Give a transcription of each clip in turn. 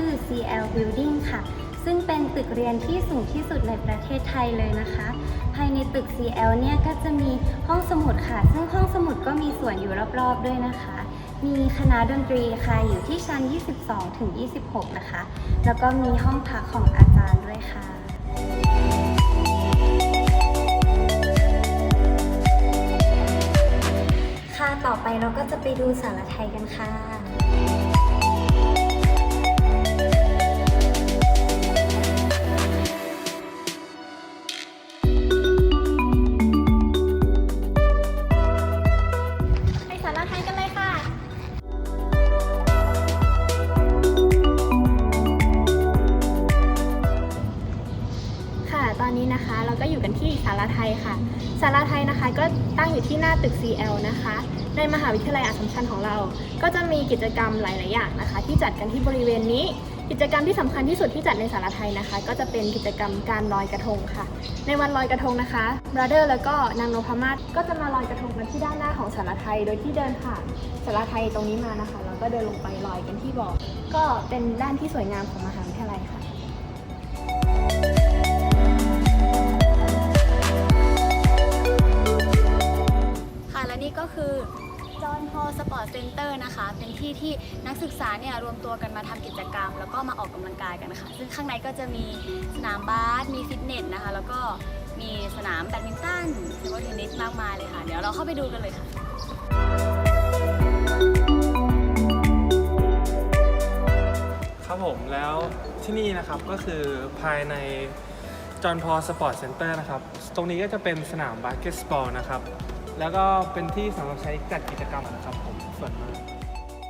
ือ CL Building ค่ะ ซึ่งเป็นตึกเรียนที่สูงที่สุดในประเทศไทยเลยนะคะ ภายในตึก CL เนี่ยก็จะมีห้องสมุดค่ะ ซึ่งห้องสมุดก็มีส่วนอยู่รอบๆด้วยนะคะ มีคณะดนตรีค่ะอยู่ที่ชั้น 22 ถึง 26 นะคะ แล้วก็มีห้องพักของอาจารย์ด้วยค่ะค่ะ ต่อไปเราก็จะไปดูสารไทยกันค่ะ ตอนนี้นะคะ เราก็อยู่กันที่สารไทยค่ะ สารไทยนะคะก็ตั้งอยู่ที่หน้าตึก CL นะคะ ในมหาวิทยาลัยอัสสัมชัญของเรา ก็จะมีกิจกรรมหลาย ๆ อย่างนะคะ ที่จัดกันที่บริเวณนี้ กิจกรรมที่สำคัญที่สุดที่จัดในสารไทยนะคะ ก็จะเป็นกิจกรรมการลอยกระทงค่ะ ในวันลอยกระทงนะคะบราเดอร์แล้วก็นางนพมาศก็จะมาลอยกระทงกันที่ด้านหน้าของสารไทย โดยที่เดินผ่านสารไทยตรงนี้มานะคะแล้วก็เดินลงไปลอยกันที่บ่อก็เป็นด้านที่สวยงามของมหา คือจอห์นพอสปอร์ตเซ็นเตอร์นะคะ เป็นที่ที่นักศึกษาเนี่ยรวมตัวกันมาทำกิจกรรม แล้วก็มาออกกำลังกายกันนะคะซึ่งข้างในก็จะมีสนามบาส มีฟิตเนสนะคะ แล้วก็มีสนามแบดมินตันเทเบิลเทนนิสมากมายเลยค่ะ เดี๋ยวเราเข้าไปดูกันเลยค่ะ ครับผมแล้วที่นี่นะครับก็คือภายในจอห์นพอสปอร์ตเซ็นเตอร์นะครับ ตรงนี้ก็จะเป็นสนามบาสเกตบอลนะครับ แล้วก็เป็นที่สำหรับใช้จัดกิจกรรมนะครับผมส่วนมาก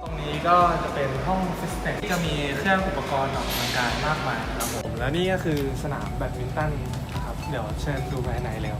ตรงนี้ก็จะเป็นห้องฟิตเนสที่จะมีเครื่องอุปกรณ์ออกกำลังกายมากมายนะครับผมแล้วนี่ก็คือสนามแบดมินตันนะครับเดี๋ยวเชิญดูภายในเร็ว